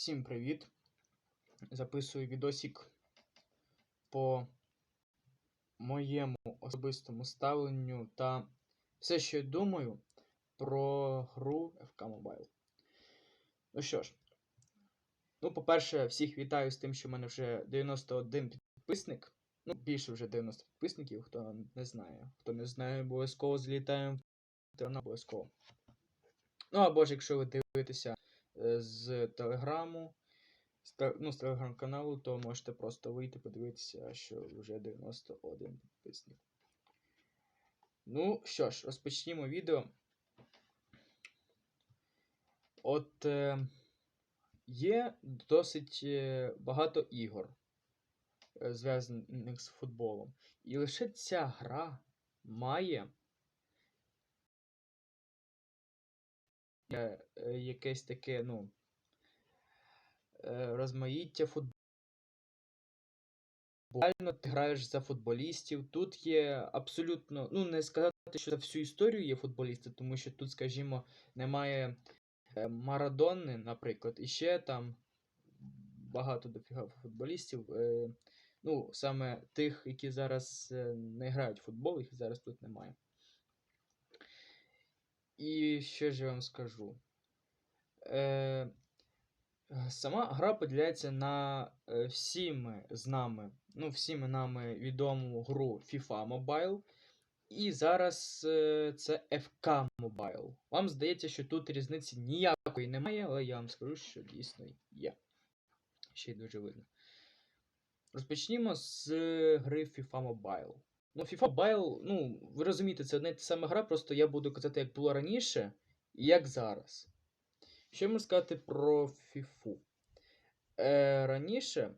Всім привіт! Записую відосик по моєму особистому ставленню та все, що я думаю про гру FK Mobile. Ну що ж, ну, по-перше, всіх вітаю з тим, що в мене вже 91 підписник. Ну, більше вже 90 підписників, хто не знає. Хто не знає, обов'язково злітаємо в обов'язково. Ну, або ж якщо ви дивитеся з телеграму, з, ну, з телеграм-каналу, то можете просто вийти подивитися, що вже 91 підписник. Ну що ж, розпочнімо відео. От е, є досить е, багато ігор, е, зв'язаних з футболом. І лише ця гра має якесь таке, ну, е, розмаїття футболу. Буквально ти граєш за футболістів. Тут є абсолютно, ну не сказати, що за всю історію є футболісти, тому що тут, скажімо, немає е, Марадони, наприклад, і ще там багато дофіга футболістів. Е, ну, саме тих, які зараз е, не грають в футбол, їх зараз тут немає. І що ж я вам скажу? Е, Сама гра поділяється на е, всіми з нами, ну, всіми нами відому гру FIFA Mobile. І зараз е, це FK Mobile. Вам здається, що тут різниці ніякої немає, але я вам скажу, що дійсно є. Ще й дуже видно. Розпочнімо з гри FIFA Mobile. Ну, FIFA Mobile, ну, ви розумієте, це одна та сама гра, просто я буду казати, як було раніше і як зараз. Що можу сказати про FIFA? Е, раніше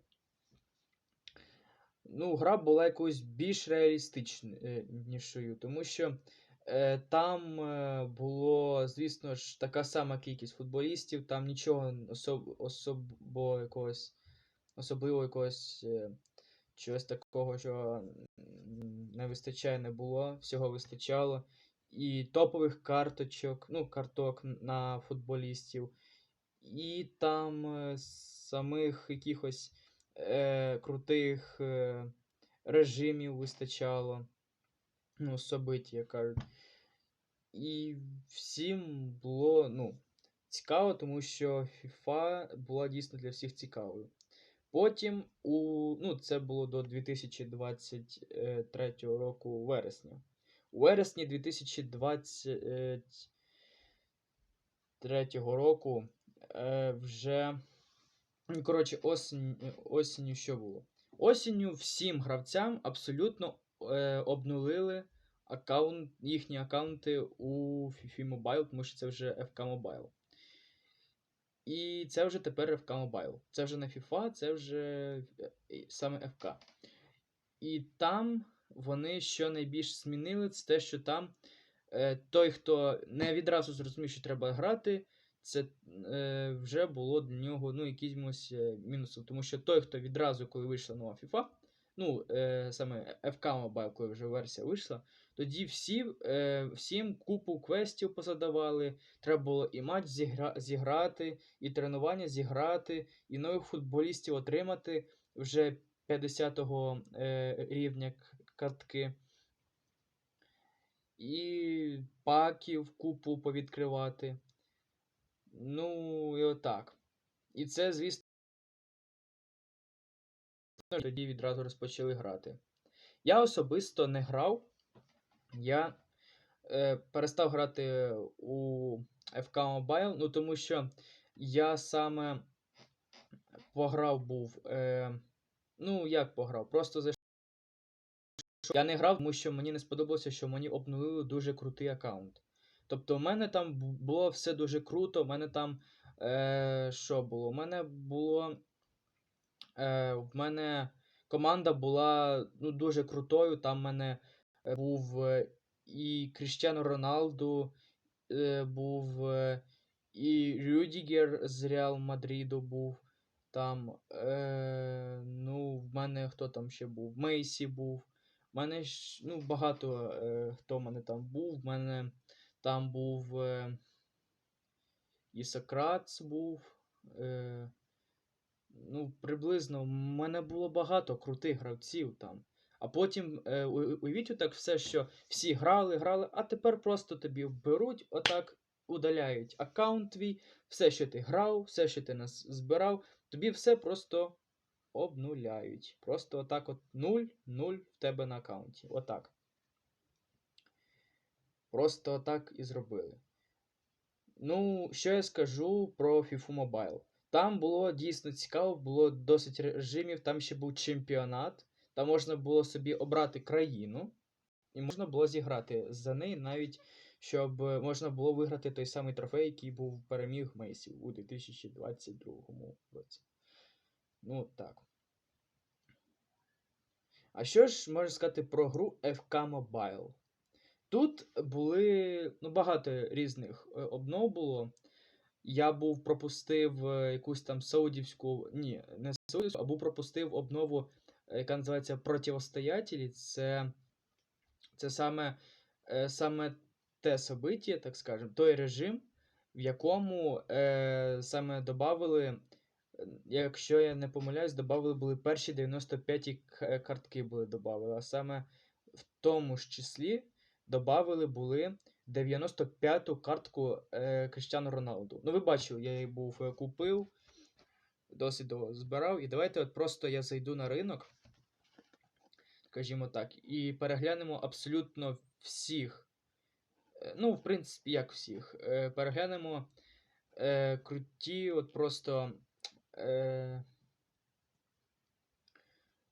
ну, гра була якоюсь більш реалістичнішою, тому що е, там е, було, звісно ж, така сама кількість футболістів, там нічого особ, особо якогось, особливо якогось е, чогось такого, що не вистачає, не було, всього вистачало. І топових карточок, ну, карток на футболістів, і там е, самих якихось е, крутих е, режимів вистачало. Ну, собиті, як кажуть. І всім було ну, цікаво, тому що FIFA була дійсно для всіх цікавою. Потім, у, ну, це було до 2023 року вересня. У вересні 2023 року е, вже. ну, Коротше, осінь, осінню що було? Осінню всім гравцям абсолютно е, обнулили аккаунт, їхні аккаунти у FIFA Mobile, тому що це вже FK Mobile. І це вже тепер FK Mobile. Це вже не FIFA, це вже е, саме FK. І там вони що найбільш змінили, це те, що там е, той, хто не відразу зрозумів, що треба грати, це е, вже було для нього ну, якимось е, мінусом. Тому що той, хто відразу, коли вийшла нова FIFA, ну, е, саме FK Mobile, коли вже версія вийшла, тоді всі, е, всім купу квестів позадавали. Треба було і матч зігра, зіграти, і тренування зіграти, і нових футболістів отримати вже 50-го е, рівня картки. І паків купу повідкривати. Ну, і отак. І це, звісно, тоді відразу розпочали грати. Я особисто не грав. Я е, перестав грати у FK Mobile, ну тому що я саме пограв був. Е, ну, як пограв? Просто зайшов. Я не грав, тому що мені не сподобалося, що мені обновили дуже крутий аккаунт. Тобто, в мене там було все дуже круто. У мене там. Е, що було? У мене було. Е, в мене команда була ну, дуже крутою. Там в мене був е, і Кріштіану Роналду, е, був е, і Рюдігер з Реал Мадриду був. Там, е, ну, в мене хто там ще був? Мейсі був. В мене ж, ну, багато е, хто в мене там був. В мене там був е, і Сокрац був. Е, Ну, приблизно, в мене було багато крутих гравців там. А потім, е, уявіть отак все, що всі грали, грали, а тепер просто тобі беруть, отак удаляють аккаунт твій, все, що ти грав, все, що ти нас збирав, тобі все просто обнуляють. Просто отак от 0, 0 в тебе на аккаунті. Отак. Просто отак і зробили. Ну, що я скажу про FIFA Mobile. Там було дійсно цікаво, було досить режимів, там ще був чемпіонат, там можна було собі обрати країну, і можна було зіграти за неї навіть, щоб е, можна було виграти той самий трофей, який був переміг Мейсі у 2022 році. Ну, так. А що ж можна сказати про гру FK Mobile? Тут були ну, багато різних е, обнов було. Я був пропустив е, якусь там саудівську. Ні, не саудівську, а був пропустив обнову, яка називається Противостоятелі. Це, це саме, е, саме те собиття, так скажемо, той режим, в якому е, саме додавали, е, якщо я не помиляюсь, додавали були перші 95 к- картки були додавали, а саме в тому ж числі додавали були 95-ту картку е, Кріштіану Роналду. Ну, ви бачили, я її був е, купив, досить збирав. І давайте от просто я зайду на ринок, скажімо так, і переглянемо абсолютно всіх. е, Ну, в принципі, як всіх. е, Переглянемо е, круті, от просто. Е,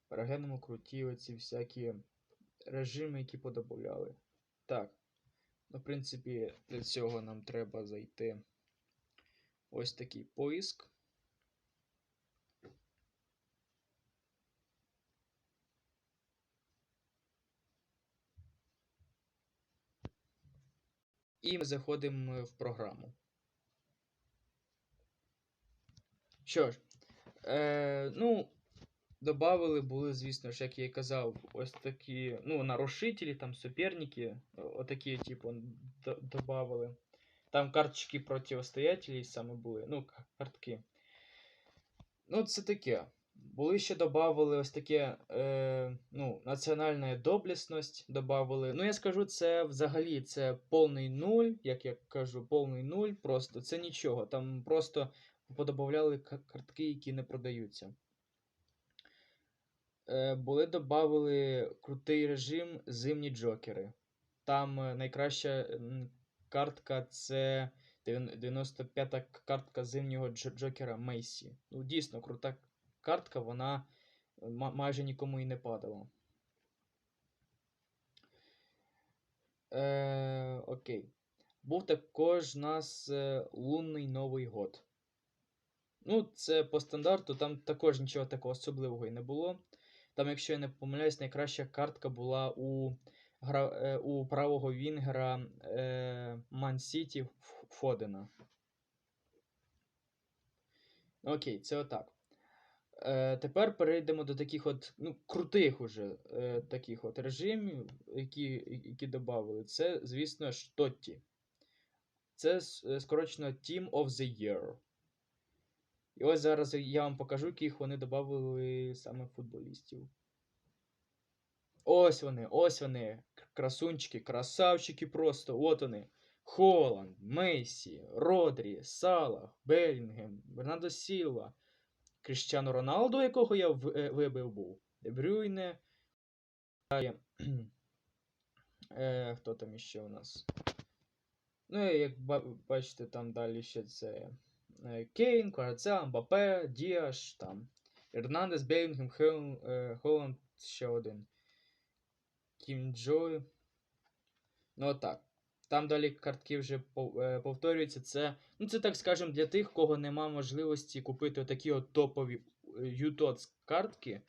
переглянемо круті оці всякі режими, які подобавляли. Так. Ну, в принципі, для цього нам треба зайти ось такий поиск. І ми заходимо в програму. Що ж, е, ну, добавили були, звісно ж, як я і казав, ось такі, ну, нарушителі, там суперники, отакі, типу, добавили. Там карточки противостоятелей саме були, ну, картки. Ну, це таке. Були ще додавали ось таке, е, ну, національна доблесність додавали. Ну, я скажу, це взагалі це повний нуль, як я кажу, повний нуль, просто це нічого. Там просто подобавляли картки, які не продаються. Е, були додавали крутий режим зимні джокери. Там е, найкраща картка це 95-та картка зимнього дж- джокера Мейсі. Ну, дійсно, крута картка, вона майже нікому і не падала. Е, окей. Був також у нас е, лунний Новий год. Ну, це по стандарту, там також нічого такого особливого і не було. Там, якщо я не помиляюсь, найкраща картка була у, гра, е, у правого Вінгера е, Ман Сіті Фодена. Окей, це отак. Е, тепер перейдемо до таких от ну, крутих уже е, таких от режимів, які, які додали. Це, звісно ж, Тотті. Це е, скорочено Team of the Year. І ось зараз я вам покажу, яких вони додали саме футболістів. Ось вони, ось вони. Красунчики, красавчики просто. От вони. Холланд, Мейсі, Родрі, Салах, Белінгем, Бернардо Сілва, Кріштіану Роналду, якого я е, вибив був. Дебрюйне. Е, хто там іще у нас? Ну, як бачите, там далі ще це е, Кейн, Кварця, Мбапе, Діаш, там. Ернандес, Белінгем, е, Холланд, ще один. Кім Джой. Ну, отак. Там далі картки вже е, повторюються. Це, ну, це так скажемо, для тих, кого нема можливості купити отакі от топові UTOTS картки.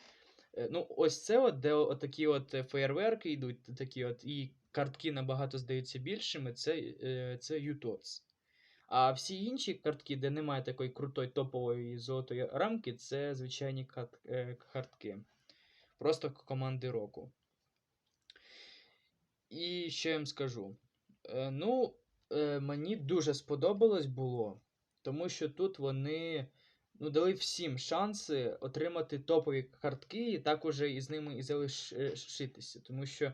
Е, Ну, ось це от, де отакі от е, феєрверки йдуть, такі от, і картки набагато здаються більшими, це, е, це UTOTS. А всі інші картки, де немає такої крутої топової золотої рамки, це звичайні е, картки. Просто команди року. І що я вам скажу? Е, ну, е, мені дуже сподобалось було, тому що тут вони ну, дали всім шанси отримати топові картки, і так уже із ними і залишитися. Тому що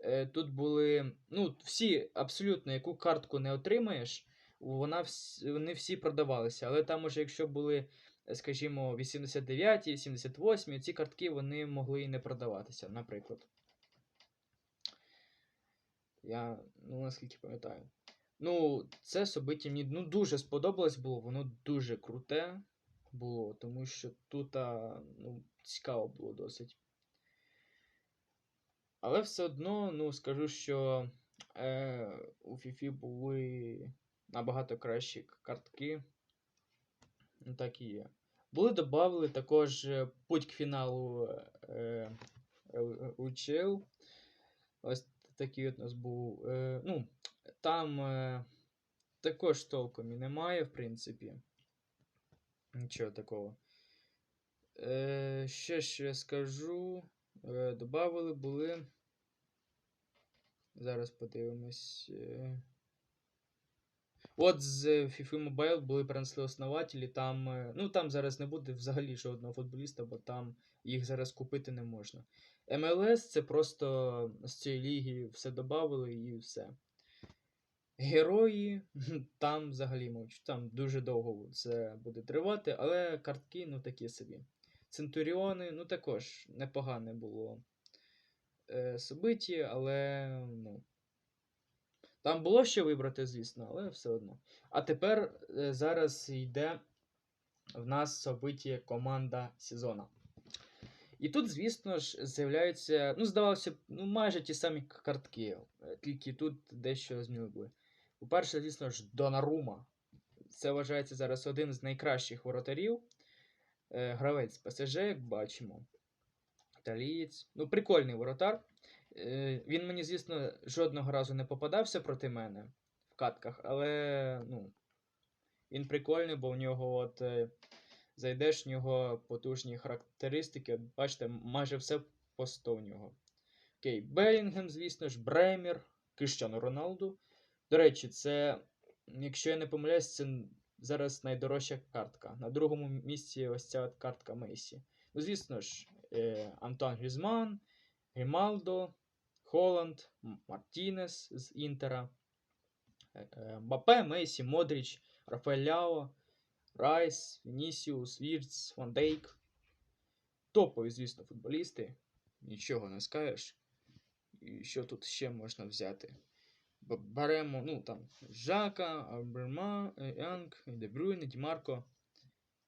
е, тут були. Ну, всі, абсолютно, яку картку не отримаєш, вона вс- вони всі продавалися. Але там уже, якщо були, скажімо, 89, 88, ці картки вони могли і не продаватися, наприклад. Я, ну, наскільки пам'ятаю. Ну, це собиття мені ну, дуже сподобалось було, воно дуже круте було, тому що тут а, ну, цікаво було досить. Але все одно, ну, скажу, що е, у FIFA були набагато кращі картки. Ну, так і є. Були додали також е, путь к фіналу е, е, UCL. Ось такий от нас був. Е, ну, там е, також толком і немає, в принципі. Нічого такого. Е, ще що я скажу. Добавили були. Зараз подивимось. От з FIFA Mobile були перенесли основателі. Там, е, ну там зараз не буде взагалі жодного футболіста, бо там їх зараз купити не можна. MLS це просто з цієї ліги все додавали і все. Герої там взагалі мовчу, там дуже довго це буде тривати, але картки, ну такі собі. Центуріони, ну також непогане було е, собиті, але ну. Там було що вибрати, звісно, але все одно. А тепер е, зараз йде в нас собиті команда сезона. І тут, звісно ж, з'являються, ну, здавалося ну, майже ті самі картки, е, тільки тут дещо змінили. По-перше, звісно ж, Донарума. Це вважається зараз один з найкращих воротарів. Е, гравець ПСЖ, як бачимо. Італієць. Ну, прикольний воротар. Е, він мені, звісно, жодного разу не попадався проти мене в катках, але ну, він прикольний, бо в нього от. е, Зайдеш в нього потужні характеристики. Бачите, майже все по 100 в нього. Окей, Белінгем, звісно ж, Бремер, Кріштіану Роналду. До речі, це, якщо я не помиляюсь, це зараз найдорожча картка. На другому місці ось ця от картка Мейсі. Ну, звісно ж, е, Антон Грізман, Грімалдо, Холланд, Мартінес з Інтера, е, е, Мбапе, Мейсі, Модріч, Рафаель Ляо, Райс, Вінісіус, Вірц, Ван Дейк. Топові, звісно, футболісти. Нічого не скажеш. І що тут ще можна взяти? Беремо, ну там, Жака, Аберма, е, Янг, Дебрюйне, Дімарко.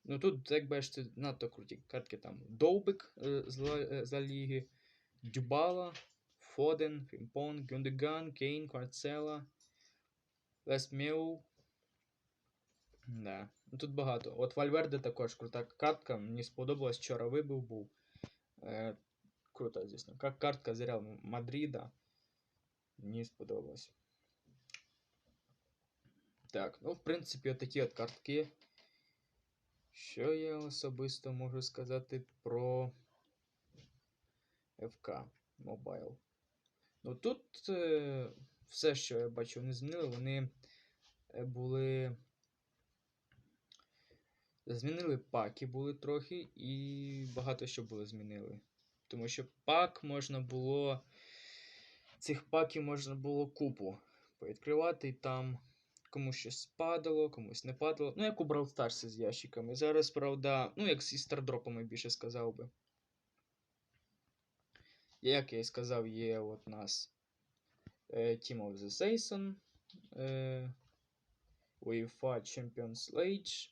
Ну тут, як бачите, надто круті картки там. Довбик з е, з Ліги, Дюбала, Фоден, Фімпон, Гюндеган, Кейн, Кварцела, Лес Меу. Да. Ну, Тут багато. От Вальверде також крута картка. Мені сподобалось, вчора вибив був. Е, круто, звісно. Как картка з Реал Мадрида. Мені сподобалось. Так, ну, в принципі, отакі от картки. Що я особисто можу сказати про FK Mobile? Ну тут е, все, що я бачу, вони змінили, вони е, були. Змінили паки були трохи, і багато що було змінили. Тому що пак можна було. Цих паків можна було купу повідкривати, і там комусь щось падало, комусь не падало. Ну, як у Brawl Stars з ящиками. Зараз, правда, ну, як зі стардропами більше сказав би. Як я і сказав, є от нас е, Team of the Season, е, UEFA Champions League,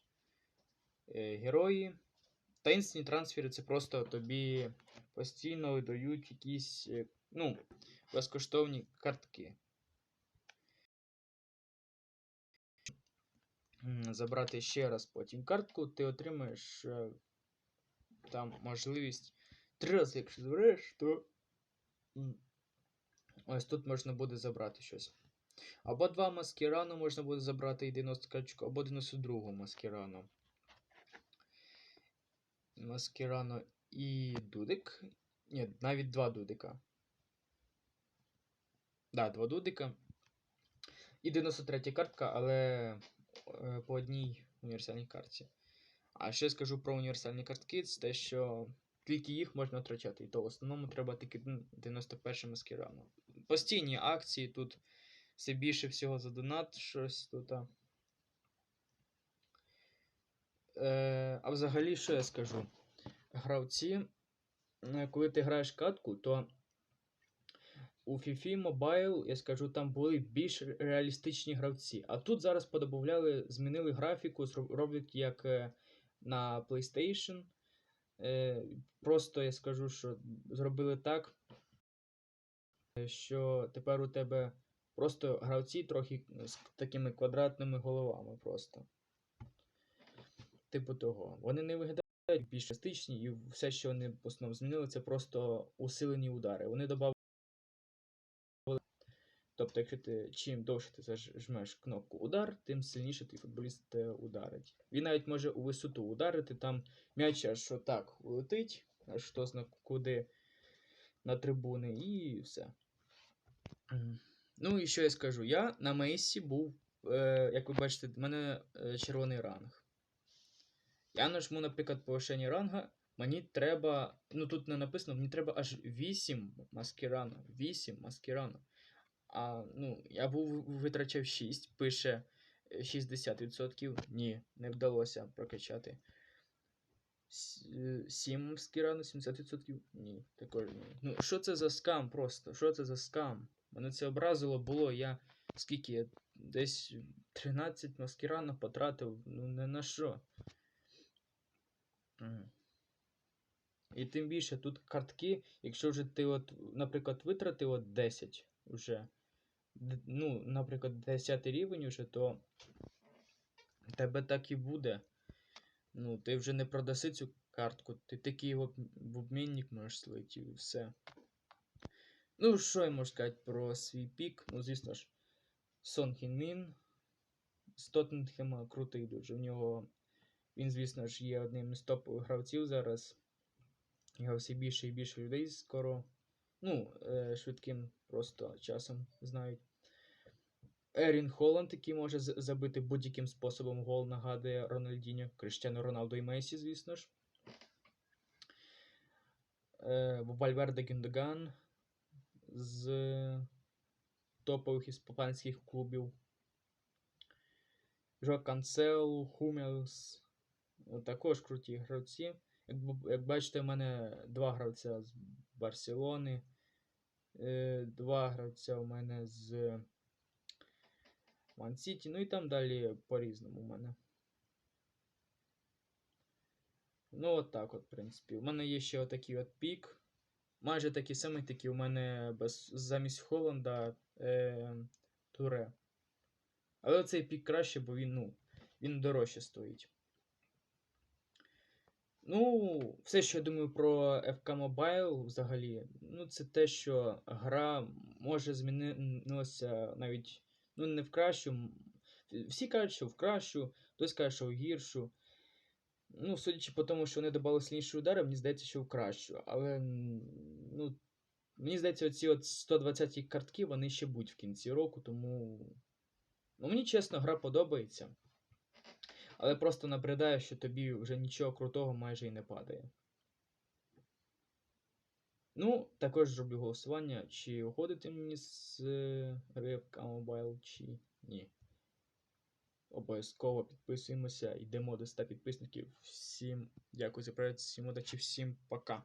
е, герої. Таїнственні трансфери це просто тобі постійно дають якісь, ну, безкоштовні картки. Забрати ще раз потім картку, ти отримаєш там можливість три рази, якщо забереш, то ось тут можна буде забрати щось. Або два маскірану можна буде забрати і 90 карточку, або 92 маскірану. Маскірано і Дудик. Ні, навіть два Дудика. Да, два Дудика. І 93 картка, але е, по одній універсальній карті. А ще скажу про універсальні картки, це те, що тільки їх можна втрачати. І то в основному треба тільки ну, 91 маскирану. Постійні акції тут все більше всього за донат, щось тут. а. Е, а взагалі, що я скажу? Гравці, е, коли ти граєш катку, то у FIFA Mobile, я скажу, там були більш реалістичні гравці. А тут зараз подобавляли, змінили графіку, роблять як е, на PlayStation. Е, Просто я скажу, що зробили так, е, що тепер у тебе просто гравці трохи з такими квадратними головами просто. Типу того. Вони не виглядають більш частичні, і все, що вони в основному змінили, це просто усилені удари. Вони додали. Тобто, якщо ти чим довше ти зажмеш кнопку удар, тим сильніше твій футболіст ударить. Він навіть може у висоту ударити, там м'яч аж отак улетить, аж хто зна куди на трибуни, і все. Ну і що я скажу? Я на Мейсі був, е, як ви бачите, в мене е, червоний ранг. Я нажму, наприклад, повишення ранга. Мені треба. Ну тут не написано, мені треба аж 8 маскірана. 8 маскірана. А ну, я був витрачав 6, пише е, 60%. Ні, не вдалося прокачати. 7 маскірану, 70%? Ні, також ні. Ну, що це за скам просто? Що це за скам? Мене це образило було, я скільки я десь 13 маскіранів потратив, ну не на що. І тим більше тут картки, якщо вже ти, от, наприклад, витратив от 10 вже, ну, наприклад, 10 рівень уже, то тебе так і буде. Ну, ти вже не продаси цю картку, ти такий об- в обмінник можеш слити і все. Ну, що я можу сказати про свій пік? Ну, звісно ж, Сон Хін Мін з Тоттенхема крутий дуже. В нього він, звісно ж, є одним з топових гравців зараз. Його все більше і більше людей скоро. Ну, е, швидким просто часом знають. Ерін Холланд, який може забити будь-яким способом гол, нагадує Рональдіньо, Криштиану Роналду і Месі, звісно ж. Е, Вальверде Гюндоган з топових іспанських клубів. Жо Канцел, Хумелс. Також круті гравці. Як бачите, в мене два гравця з Барселони. Е, два гравця у мене з Ман Сіті. Ну і там далі по-різному у мене. Ну, от так от, в принципі. У мене є ще отакий от пік. Майже такий самий, такий у мене без, замість Холланда е, Туре. Але цей пік краще, бо він, ну, він дорожче стоїть. Ну, все, що я думаю про FK Mobile взагалі, ну, це те, що гра може змінилася навіть ну, не в кращу. Всі кажуть, що в кращу, хтось каже, що в гіршу. Ну, судячи по тому, що вони додали сильніші удари, мені здається, що в кращу. Але ну, мені здається, оці от 120 картки, вони ще будуть в кінці року, тому. Ну, мені чесно, гра подобається. Але просто набридає, що тобі вже нічого крутого майже і не падає. Ну, також зроблю голосування, чи уходити мені з е, Рибка Mobile, чи ні. Обов'язково підписуємося, йдемо до 100 підписників. Всім дякую за перегляд, всім удачі, всім пока.